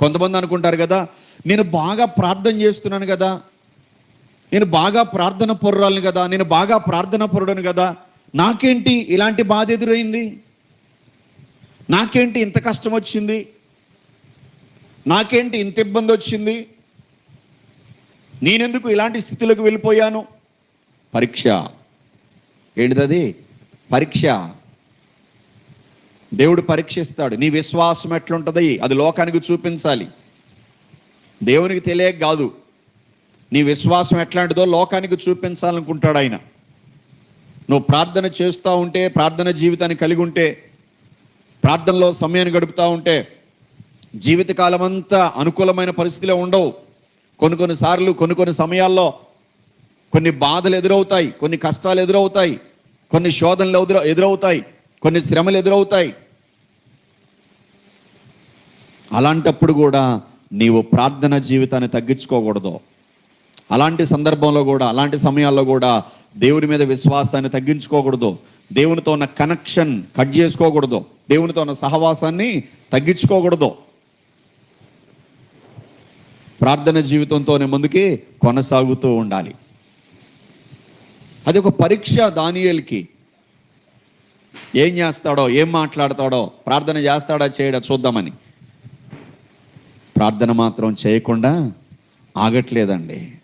కొంతమంది అనుకుంటారు కదా నేను బాగా ప్రార్థన చేస్తున్నాను కదా నేను బాగా ప్రార్థన పొర్రాలను కదా నేను బాగా ప్రార్థన పొరడను కదా నాకేంటి ఇలాంటి బాధ ఎదురైంది? నాకేంటి ఇంత కష్టం వచ్చింది? నాకేంటి ఇంత ఇబ్బంది వచ్చింది? నేనెందుకు ఇలాంటి స్థితిలోకి వెళ్ళిపోయాను? పరీక్ష. ఏంటిదది? పరీక్ష. దేవుడు పరీక్షిస్తాడు. నీ విశ్వాసం ఎట్లుంటుంది? అది లోకానికి చూపించాలి. దేవునికి తెలియక కాదు. నీ విశ్వాసం ఎట్లాంటిదో లోకానికి చూపించాలనుకుంటాడు ఆయన. నువ్వు ప్రార్థన చేస్తూ ఉంటే ప్రార్థన జీవితాన్ని కలిగి ఉంటే ప్రార్థనలో సమయాన్ని గడుపుతూ ఉంటే జీవితకాలం అంతా అనుకూలమైన పరిస్థితులే ఉండవు. కొన్ని కొన్ని సార్లు కొన్ని కొన్ని సమయాల్లో కొన్ని బాధలు ఎదురవుతాయి కొన్ని కష్టాలు ఎదురవుతాయి కొన్ని శోధనలు ఎదురవుతాయి. కొన్ని శ్రమలు ఎదురవుతాయి. అలాంటప్పుడు కూడా నీవు ప్రార్థన జీవితాన్ని తగ్గించుకోకూడదు. అలాంటి సందర్భంలో కూడా అలాంటి సమయాల్లో కూడా దేవుని మీద విశ్వాసాన్ని తగ్గించుకోకూడదు. దేవునితో ఉన్న కనెక్షన్ కట్ చేసుకోకూడదు. దేవునితో ఉన్న సహవాసాన్ని తగ్గించుకోకూడదు. ప్రార్థన జీవితంతోనే ముందుకి కొనసాగుతూ ఉండాలి. అది ఒక పరీక్ష దానియల్కి. ఏం చేస్తాడో ఏం మాట్లాడతాడో ప్రార్థన చేస్తాడా చేయడా చూద్దామని. ప్రార్థన మాత్రం చేయకుండా ఆగట్లేదండి.